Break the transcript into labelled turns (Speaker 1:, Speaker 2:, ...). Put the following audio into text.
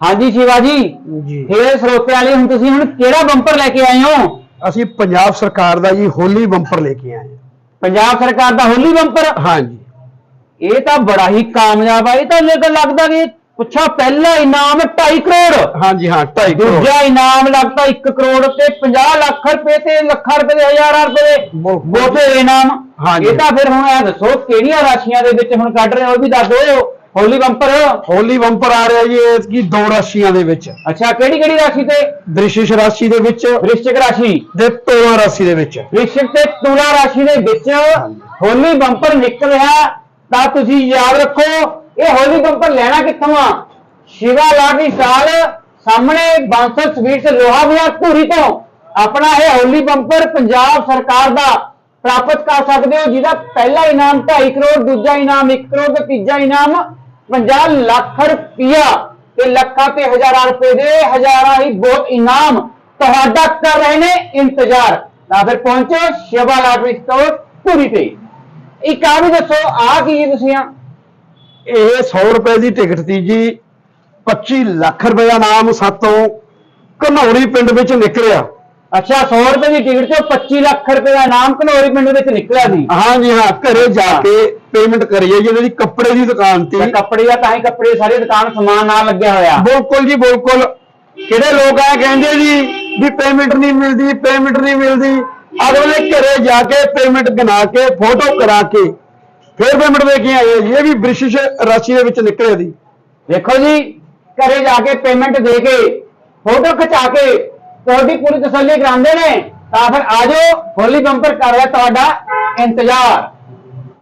Speaker 1: ਹਾਂਜੀ ਸ਼ਿਵਾ ਜੀ।
Speaker 2: ਜੀ
Speaker 1: ਫੇਰ ਸਰੋਤੇ ਵਾਲੇ ਹੁਣ ਤੁਸੀਂ ਹੁਣ ਕਿਹੜਾ ਬੰਪਰ ਲੈ ਕੇ ਆਏ ਹੋ?
Speaker 2: ਅਸੀਂ ਪੰਜਾਬ ਸਰਕਾਰ ਦਾ ਜੀ ਹੋਲੀ ਬੰਪਰ ਲੈ ਕੇ ਆਏ ਹਾਂ।
Speaker 1: ਪੰਜਾਬ ਸਰਕਾਰ ਦਾ ਹੋਲੀ ਬੰਪਰ?
Speaker 2: ਹਾਂਜੀ।
Speaker 1: ਇਹ ਤਾਂ ਬੜਾ ਹੀ ਕਾਮਯਾਬ ਆ ਇਹ ਤਾਂ ਮੇਰੇ ਤਾਂ ਲੱਗਦਾ ਕਿ ਪੁੱਛਾ ਪਹਿਲਾ ਇਨਾਮ 2.5 ਕਰੋੜ।
Speaker 2: ਹਾਂਜੀ ਹਾਂ 2.5 ਕਰੋੜ।
Speaker 1: ਦੂਜਾ ਇਨਾਮ ਲੱਗਦਾ 1 ਕਰੋੜ ਤੇ 50 ਲੱਖ ਰੁਪਏ ਤੇ ਲੱਖਾਂ ਰੁਪਏ ਦੇ ਹਜ਼ਾਰਾਂ ਰੁਪਏ। ਦੇ
Speaker 2: ਬਹੁਤ-
Speaker 1: ਬਹੁਤੇ ਇਨਾਮ।
Speaker 2: ਹਾਂਜੀ।
Speaker 1: ਇਹ ਤਾਂ ਫਿਰ ਹੁਣ ਇਹ ਦੱਸੋ ਕਿਹੜੀਆਂ ਰਾਸ਼ੀਆਂ ਦੇ ਵਿੱਚ ਹੁਣ ਕੱਢ ਰਹੇ ਹੋ? ਉਹ ਵੀ ਦੱਸ ਦਿਓ। ਹੋਲੀ ਬੰਪਰ?
Speaker 2: ਹੋਲੀ ਬੰਪਰ ਆ ਰਿਹਾ ਜੀ ਇਹ ਕੀ ਦੋ ਰਾਸ਼ੀਆਂ ਦੇ ਵਿੱਚ।
Speaker 1: ਅੱਛਾ ਕਿਹੜੀ ਕਿਹੜੀ ਰਾਸ਼ੀ ਤੇ?
Speaker 2: ਦ੍ਰਿਸ਼ਿਸ਼ ਰਾਸ਼ੀ ਦੇ ਵਿੱਚ
Speaker 1: ਵ੍ਰਿਸ਼ਚਿਕ ਰਾਸ਼ੀ।
Speaker 2: ਤੇ ਤੋਲਾ ਰਾਸ਼ੀ ਦੇ ਵਿੱਚ।
Speaker 1: ਵ੍ਰਿਸ਼ਚਿਕ ਤੇ ਤੁਲਾ ਰਾਸ਼ੀ ਦੇ ਵਿੱਚ ਹੋਲੀ ਬੰਪਰ ਨਿਕਲ ਰਿਹਾ ਤਾਂ ਤੁਸੀਂ ਯਾਦ ਰੱਖੋ ਇਹ ਹੋਲੀ ਬੰਪਰ ਲੈਣਾ ਕਿੱਥੋਂ ਆ? ਸ਼ਿਵਾ ਲਾਡੀ ਸਾਲ ਸਾਹਮਣੇ ਬਾਂਸਲ ਸਵੀਟਸ ਲੋਹਾ ਬਾਜ਼ਾਰ ਧੂਰੀ ਤੋਂ। ਆਪਣਾ ਇਹ ਹੋਲੀ ਬੰਪਰ ਪੰਜਾਬ ਸਰਕਾਰ ਦਾ ਪ੍ਰਾਪਤ ਕਰ ਸਕਦੇ ਹੋ ਜਿਹਦਾ ਪਹਿਲਾ ਇਨਾਮ 2.5 ਕਰੋੜ ਦੂਜਾ ਇਨਾਮ 1 ਕਰੋੜ ਤੇ ਤੀਜਾ ਇਨਾਮ 50 ਲੱਖ ਰੁਪਇਆ ਤੇ ਲੱਖਾਂ ਤੇ ਹਜ਼ਾਰਾਂ ਰੁਪਏ ਦੇ ਹਜ਼ਾਰਾਂ ਹੀ ਬਹੁਤ ਇਨਾਮ ਤੁਹਾਡਾ ਕਰ ਰਹੇ ਨੇ ਇੰਤਜ਼ਾਰ। ਤਾਂ ਫਿਰ ਪਹੁੰਚੋ ਸ਼ਿਵਾ ਲਾਟਰੀ ਸਟੋਰ ਪੂਰੀ ਤੇ ਇੱਕ ਆ ਵੀ ਦੱਸੋ ਆ ਕੀ ਹੈ ਤੁਸੀਂ ਆ
Speaker 2: ਇਹ 100 ਰੁਪਏ ਦੀ ਟਿਕਟ ਸੀ ਜੀ। 25 ਲੱਖ ਰੁਪਏ ਦਾ ਨਾਮ ਸਾਤੋਂ ਘਨੌੜੀ ਪਿੰਡ ਵਿੱਚ ਨਿਕਲਿਆ।
Speaker 1: ਅੱਛਾ 100 ਰੁਪਏ ਦੀ ਟਿਕਟ ਤੇ 25 ਲੱਖ ਰੁਪਏ ਦਾ ਇਨਾਮ ਘਨੌਰੀ ਪਿੰਡ ਵਿੱਚ ਨਿਕਲਿਆ ਸੀ।
Speaker 2: ਹਾਂਜੀ ਹਾਂ ਘਰੇ ਜਾ ਕੇ ਪੇਮੈਂਟ ਕਰੀਏ ਜੀ ਇਹਨਾਂ ਦੀ ਕੱਪੜੇ ਦੀ ਦੁਕਾਨ
Speaker 1: ਤੇ ਕੱਪੜੇ ਦਾ ਤਾਂ ਹੀ ਕੱਪੜੇ ਦੀ ਸਾਰੀ ਦੁਕਾਨ ਸਮਾਨ ਨਾਲ ਲੱਗਿਆ ਹੋਇਆ।
Speaker 2: ਬਿਲਕੁਲ ਜੀ ਬਿਲਕੁਲ। ਕਿਹੜੇ ਲੋਕ ਆ ਕਹਿੰਦੇ ਜੀ ਵੀ ਪੇਮੈਂਟ ਨਹੀਂ ਮਿਲਦੀ ਪੇਮੈਂਟ ਨਹੀਂ ਮਿਲਦੀ। ਅਗਲੇ ਘਰੇ ਜਾ ਕੇ ਪੇਮੈਂਟ ਗਿਣਾ ਕੇ ਫੋਟੋ ਕਰਾ ਕੇ ਫਿਰ ਪੇਮੈਂਟ ਦੇ ਕੇ ਆਏ ਜੀ। ਇਹ ਵੀ ਬ੍ਰਿਟਿਸ਼ ਰਾਸ਼ੀ ਦੇ ਵਿੱਚ ਨਿਕਲਿਆ ਦੀ
Speaker 1: ਦੇਖੋ ਜੀ ਘਰੇ ਜਾ ਕੇ ਪੇਮੈਂਟ ਦੇ ਕੇ ਫੋਟੋ ਖਿਚਾ ਕੇ ਤੁਹਾਡੀ ਪੂਰੀ ਤਸੱਲੀ ਕਰਾਉਂਦੇ ਨੇ। ਤਾਂ ਫਿਰ ਆਜੋ ਹੋਲੀ ਬੰਪਰ ਕਰ ਰਿਹਾ ਤੁਹਾਡਾ ਇੰਤਜ਼ਾਰ।